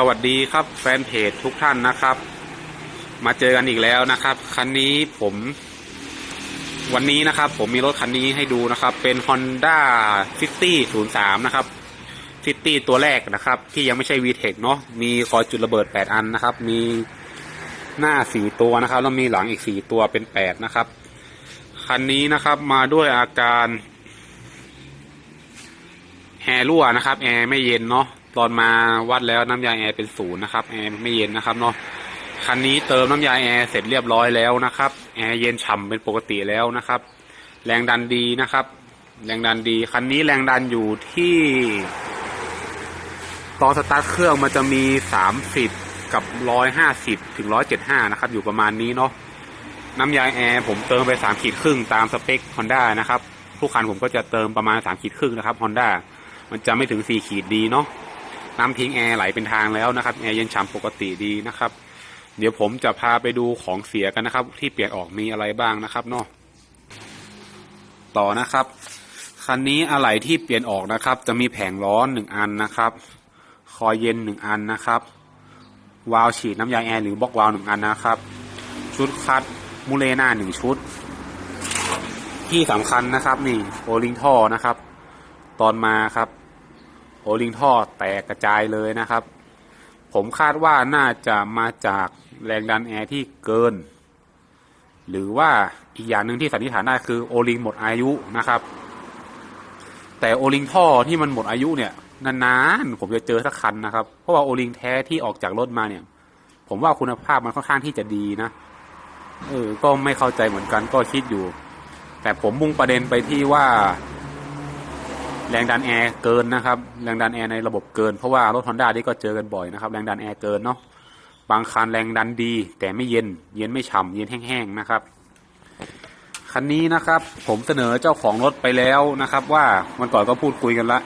สวัสดีครับแฟนเพจทุกท่านนะครับ มาเจอกันอีกแล้วนะครับ คันนี้ผม วันนี้นะครับ ผมมีรถคันนี้ให้ดูนะครับ เป็น Honda City 03 นะครับ City ตัวแรกนะครับ ที่ยังไม่ใช่ VTEC เนาะมีคอยจุดระเบิด 8 อันนะครับ มีหน้า 4 ตัวนะครับ แล้วมีหลังอีก 4 ตัวเป็น 8 นะครับ คันนี้นะครับมาด้วยอาการแอร์รั่วนะครับ แอร์ไม่เย็นเนาะ ตอนมาวัดแล้วน้ำยาแอร์เป็นศูนย์นะครับแอร์ไม่เย็นนะครับเนาะคันนี้เติมน้ำยาแอร์เสร็จเรียบร้อยแล้วนะครับแอร์เย็นฉ่ำเป็นปกติแล้วนะครับ แรงดันดีนะครับ แรงดันดีคันนี้แรงดันอยู่ที่ตอนสตาร์ทเครื่องมันจะมีสามสิบกับร้อยห้าสิบถึงร้อยเจ็ดห้านะครับ อยู่ประมาณนี้เนาะน้ำยาแอร์ผมเติมไปสามขีดครึ่งตามสเปค Honda นะครับทุกคันผมก็จะเติมประมาณสามขีดครึ่งนะครับ Honda มันจะไม่ถึงสี่ขีดดีเนาะ น้ำทิ้งแอร์ไหลเป็นทางแล้วนะครับแอร์เย็นฉ่ำปกติดีนะครับ เดี๋ยวผมจะพาไปดูของเสียกันนะครับ ที่เปลี่ยนออกมีอะไรบ้างนะครับเนาะต่อนะครับคันนี้อะไหล่ที่เปลี่ยนออกนะครับ จะมีแผงร้อนหนึ่งอันนะครับ คอยเย็นหนึ่งอันนะครับ วาล์วฉีดน้ำยาแอร์หรือบล็อกวาล์วหนึ่งอันนะครับ ชุดคัดมูเลน่าหนึ่งชุด ที่สำคัญนะครับนี่โอลิงท่อนะครับ ตอนมาครับ โอลิงท่อแตกกระจายเลยนะครับ ผมคาดว่าน่าจะมาจากแรงดันแอร์ที่เกิน หรือว่าอีกอย่างหนึ่งที่สันนิษฐานได้คือโอลิงหมดอายุนะครับ แต่โอลิงท่อที่มันหมดอายุเนี่ยนานๆผมจะเจอสักคันนะครับ เพราะว่าโอลิงแท้ที่ออกจากรถมาเนี่ย ผมว่าคุณภาพมันค่อนข้างที่จะดีนะเออก็ไม่เข้าใจเหมือนกันก็คิดอยู่ แต่ผมมุ่งประเด็นไปที่ว่า แรงดันแอร์เกินนะครับ แรงดันแอร์ในระบบเกิน เพราะว่ารถฮอนด้านี่ก็เจอกันบ่อยนะครับ แรงดันแอร์เกินเนาะ บางคันแรงดันดี แต่ไม่เย็น เย็นไม่ฉ่ำเย็นแห้งๆนะครับ คันนี้นะครับ ผมเสนอเจ้าของรถไปแล้วนะครับ ว่าวันก่อนก็พูดคุยกันละ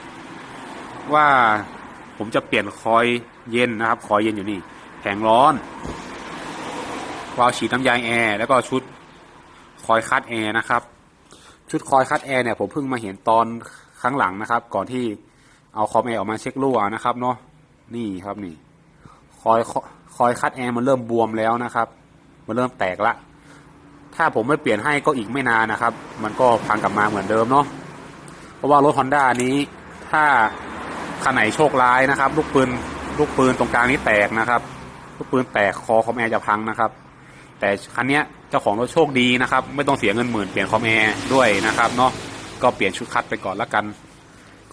ว่าผมจะเปลี่ยนคอยเย็นนะครับ คอยเย็นอยู่นี่ แผงร้อนวาล์วฉีดน้ำยาแอร์แล้วก็ชุดคอยคัดแอร์นะครับ ชุดคอยคัดแอร์เนี่ยผมเพิ่งมาเห็นตอน ครั้งหลังนะครับ ก่อนที่เอาคอมแอร์ออกมาเช็ครั่วนะครับเนาะนี่ครับนี่ คอยคอยคัดแอร์มันเริ่มบวมแล้วนะครับ มันเริ่มแตกละ ถ้าผมไม่เปลี่ยนให้ก็อีกไม่นานนะครับ มันก็พังกลับมาเหมือนเดิมเนาะเพราะว่ารถฮอนด้านี้ถ้าคันไหนโชคร้ายนะครับ ลูกปืนลูกปืนตรงกลางนี้แตกนะครับลูกปืนแตกคอคอมแอร์จะพังนะครับ แต่คันเนี้ยเจ้าของรถโชคดีนะครับ ไม่ต้องเสียเงินหมื่นเปลี่ยนคอมแอร์ด้วยนะครับเนาะ ก็เปลี่ยนชุดคัดไปก่อนละกัน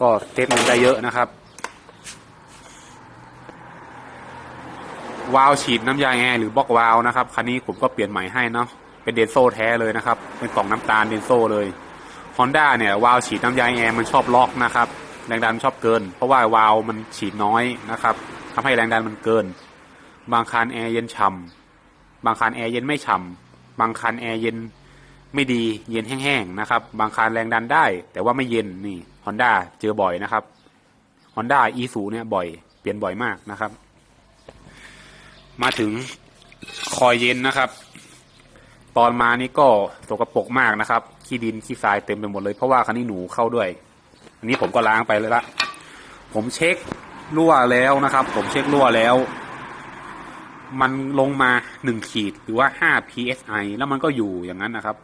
ก็เซฟเงินได้เยอะนะครับวาล์วฉีดน้ำยาแอร์หรือบล็อกวาล์วนะครับคันนี้ผมก็เปลี่ยนใหม่ให้เนาะเป็นเดนโซแท้เลยนะครับ เป็นกล่องน้ำตาลเดนโซเลย Honda เนี่ยวาล์วฉีดน้ำยาแอร์มันชอบล็อกนะครับแรงดันชอบเกิน เพราะว่าวาล์วมันฉีดน้อยนะครับทำให้แรงดันมันเกิน บางคันแอร์เย็นฉ่ำบางคันแอร์เย็นไม่ฉ่ำบางคันแอร์เย็น ไม่ดีเย็นแห้งๆนะครับ บางคันแรงดันได้ แต่ว่าไม่เย็นนี่ Honda เจอบ่อยนะครับ Honda e สูเนี่ยบ่อยเปลี่ยนบ่อยมากนะครับ มาถึงคอยเย็นนะครับ ตอนมานี่ก็สกรปรกมากนะครับขี้ดินขี้ทรายเต็มไปหมดเลยเพราะว่าคันนี้หนูเข้าด้วย อันนี้ผมก็ล้างไปเลยละผมเช็ครั่วแล้วนะครับ ผมเช็ครั่วแล้ว มันลงมาหนึ่งขีดหรือว่าห้า psi แล้วมันก็อยู่อย่างนั้นนะครับ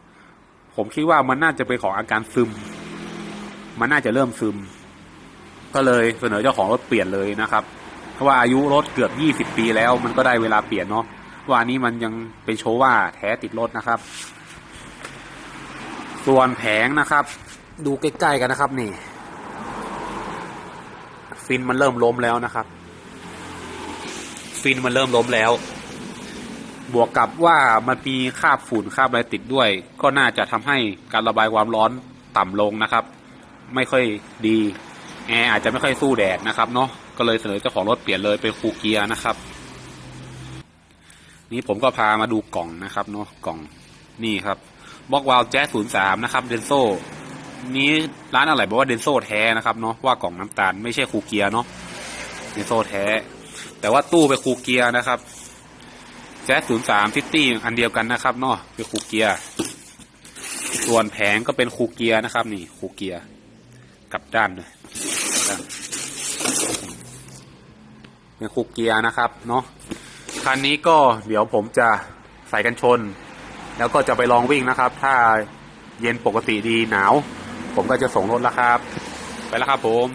ผมคิดว่ามันน่าจะเป็นของอาการซึม มันน่าจะเริ่มซึม ก็เลยเสนอเจ้าของรถเปลี่ยนเลยนะครับ เพราะว่าอายุรถเกือบยี่สิบปีแล้ว มันก็ได้เวลาเปลี่ยนเนาะว่านี้มันยังเป็นโชว์ว่าแท้ติดรถนะครับ ส่วนแผงนะครับ ดูใกล้ๆกันนะครับ นี่ ฟินมันเริ่มล้มแล้วนะครับ ฟินมันเริ่มล้มแล้ว บวกกับว่ามันมีคราบฝุ่นคราบอะไรติดด้วย ก็น่าจะทำให้การระบายความร้อนต่ำลงนะครับ ไม่ค่อยดีแอร์อาจจะไม่ค่อยสู้แดดนะครับเนาะก็เลยเสนอเจ้าของรถเปลี่ยนเลยเป็นคูเกียร์นะครับ นี่ผมก็พามาดูกล่องนะครับเนาะกล่องนี่ครับบล็อกวาลแจ๊สศูนย์สามนะครับเดนโซนี้ร้านอะไรบอกว่าเดนโซแท้นะครับเนาะว่ากล่องน้ำตาลไม่ใช่คูเกียร์เนาะเดนโซแท้ แต่ว่าตู้เป็นคูเกียร์นะครับ แจ๊สศูนย์สามซิตี้อันเดียวกันนะครับเนาะเป็นคูเกียร์ส่วนแผงก็เป็นคูเกียร์นะครับ นี่คูเกียร์กลับด้านเลยเป็นคูเกียร์นะครับ เนาะคันนี้ก็เดี๋ยวผมจะใส่กันชน แล้วก็จะไปลองวิ่งนะครับ ถ้าเย็นปกติดีหนาว ผมก็จะส่งรถแล้วครับ ไปแล้วครับผม